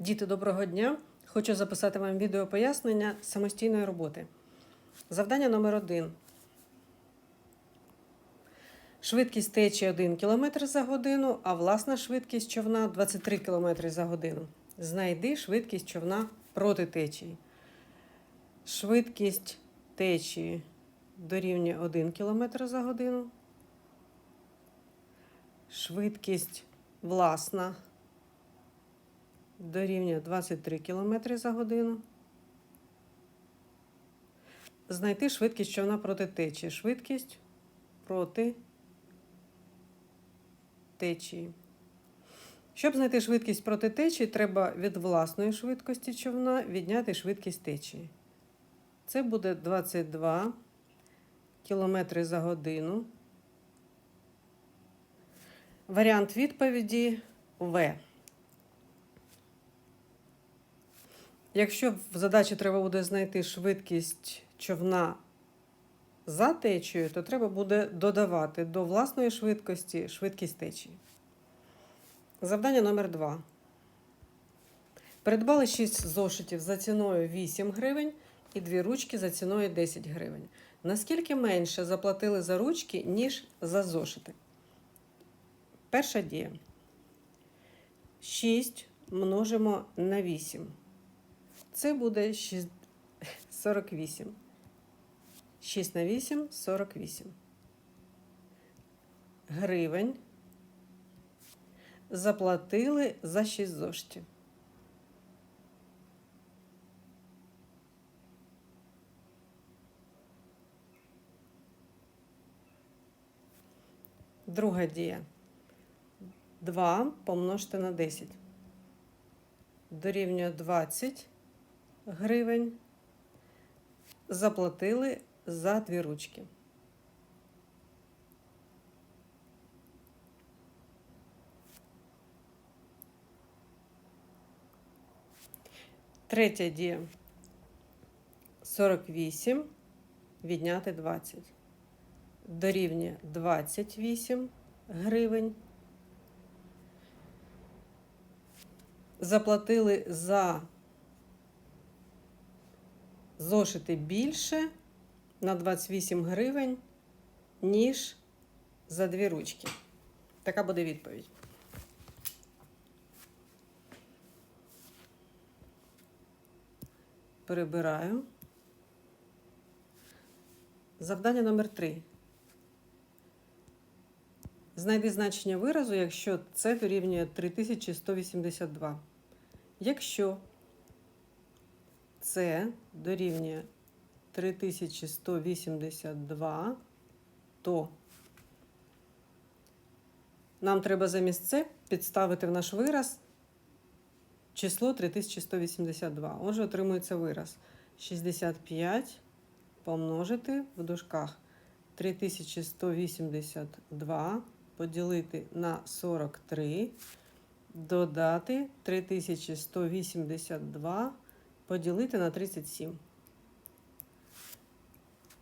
Діти, доброго дня! Хочу записати вам відео пояснення самостійної роботи. Завдання номер один. Швидкість течії 1 км за годину, а власна швидкість човна 23 км за годину. Знайди швидкість човна проти течії. Швидкість течії дорівнює 1 км за годину. Швидкість власна дорівнює 23 км за годину. Знайти швидкість човна проти течії. Швидкість проти течії. Щоб знайти швидкість проти течії, треба від власної швидкості човна відняти швидкість течії. Це буде 22 км за годину. Варіант відповіді В. Якщо в задачі треба буде знайти швидкість човна за течією, то треба буде додавати до власної швидкості швидкість течії. Завдання номер 2. Придбали 6 зошитів за ціною 8 гривень і 2 ручки за ціною 10 гривень. Наскільки менше заплатили за ручки, ніж за зошити? Перша дія. 6 множимо на 8. Це буде 6 48. 6 на 8 48. Гривень заплатили за 6 зоштів. Друга дія. 2 помножити на 10. Дорівнює 20 гривень. Заплатили за дві ручки. Третя дія. 48 відняти 20. Дорівнює 28 гривень. Заплатили за зошити більше на 28 гривень, ніж за дві ручки. Така буде відповідь. Перебираю. Завдання номер 3. Знайди значення виразу, якщо це дорівнює 3182. Якщо це дорівнює 3182, то нам треба замість це підставити в наш вираз число 3182. Отже, отримується вираз 65 помножити в дужках 3182 поділити на 43, додати 3182 поділити на 37.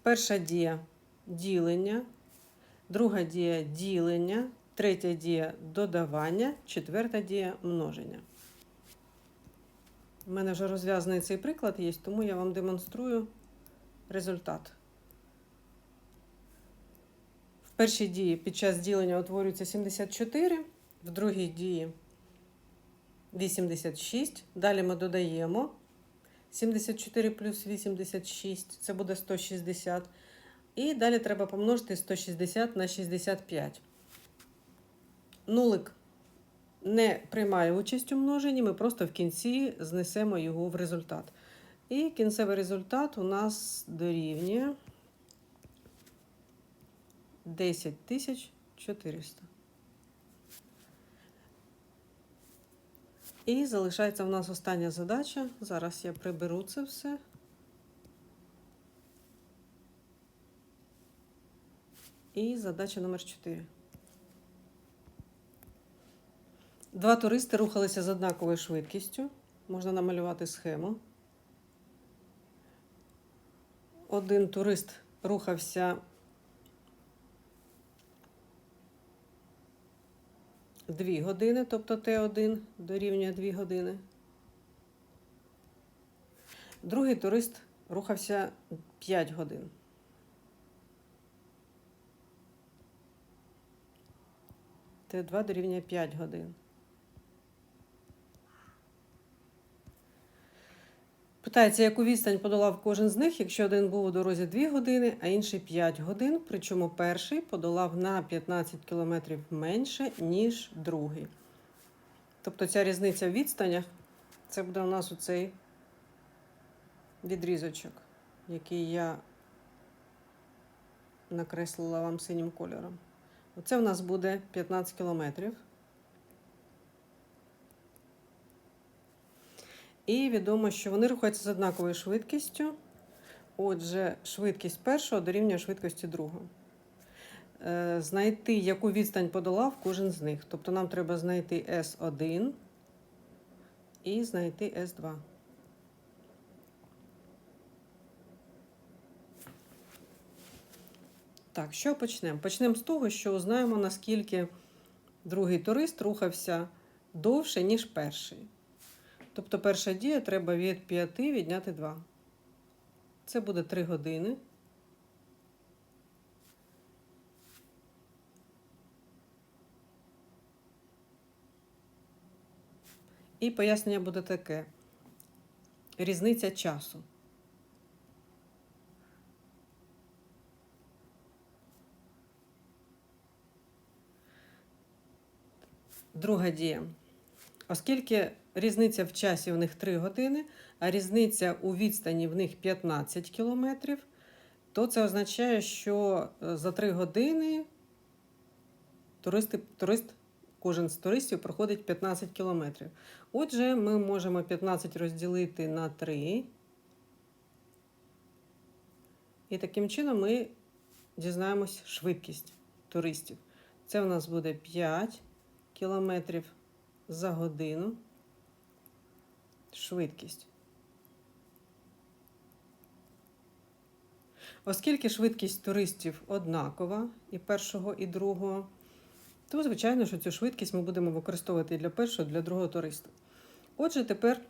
Перша дія ділення, друга дія ділення, третя дія додавання, четверта дія множення. У мене вже розв'язаний цей приклад є, тому я вам демонструю результат. В першій дії під час ділення утворюється 74, в другій дії 86. Далі ми додаємо 74 плюс 86, це буде 160. І далі треба помножити 160 на 65. Нулик не приймає участь у множенні, ми просто в кінці знесемо його в результат. І кінцевий результат у нас дорівнює 10 400. І залишається в нас остання задача. Зараз я приберу це все. І задача номер 4. Два туристи рухалися з однаковою швидкістю. Можна намалювати схему. Один турист рухався 2 години, тобто Т1 дорівнює 2 години. Другий турист рухався 5 годин. Т2 дорівнює 5 годин. Питається, яку відстань подолав кожен з них, якщо один був у дорозі 2 години, а інший 5 годин. Причому перший подолав на 15 кілометрів менше, ніж другий. Тобто ця різниця в відстанях це буде у нас оцей відрізочок, який я накреслила вам синім кольором. Оце в нас буде 15 кілометрів. І відомо, що вони рухаються з однаковою швидкістю. Отже, швидкість першого дорівнює швидкості другого. Е, Знайти, яку відстань подолав кожен з них. Тобто нам треба знайти S1 і знайти S2. Так, що почнемо? Почнемо з того, що узнаємо, наскільки другий турист рухався довше, ніж перший. Тобто перша дія треба від 5 відняти 2. Це буде 3 години. І пояснення буде таке: різниця часу. Друга дія. Оскільки різниця в часі в них 3 години, а різниця у відстані в них 15 кілометрів, то це означає, що е, за 3 години туристи, турист, кожен з туристів проходить 15 кілометрів. Отже, ми можемо 15 розділити на 3. І таким чином ми дізнаємось швидкість туристів. Це у нас буде 5 кілометрів за годину. Швидкість. Оскільки швидкість туристів однакова і першого, і другого, то, звичайно, що цю швидкість ми будемо використовувати і для першого, і для другого туриста. Отже, тепер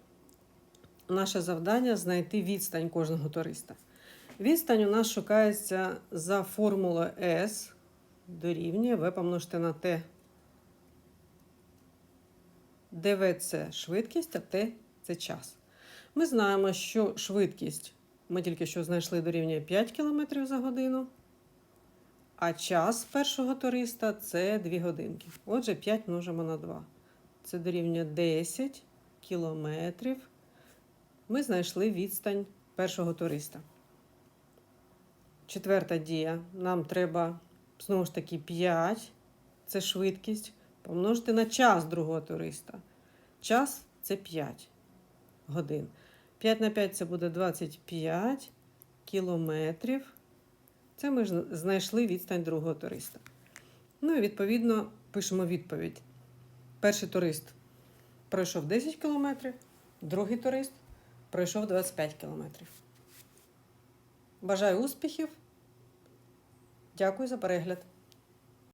наше завдання знайти відстань кожного туриста. Відстань у нас шукається за формулою S дорівнює V помножити на T ДВ це швидкість, а Т це час. Ми знаємо, що швидкість ми тільки що знайшли дорівнює 5 км за годину, а час першого туриста це 2 годинки. Отже, 5 множимо на 2. Це дорівнює 10 кілометрів. Ми знайшли відстань першого туриста. Четверта дія. Нам треба знову ж таки 5. Це швидкість помножити на час другого туриста. Час це 5 годин. 5 на 5 це буде 25 кілометрів. Це ми ж знайшли відстань другого туриста. Ну і відповідно пишемо відповідь. Перший турист пройшов 10 кілометрів, другий турист пройшов 25 кілометрів. Бажаю успіхів. Дякую за перегляд.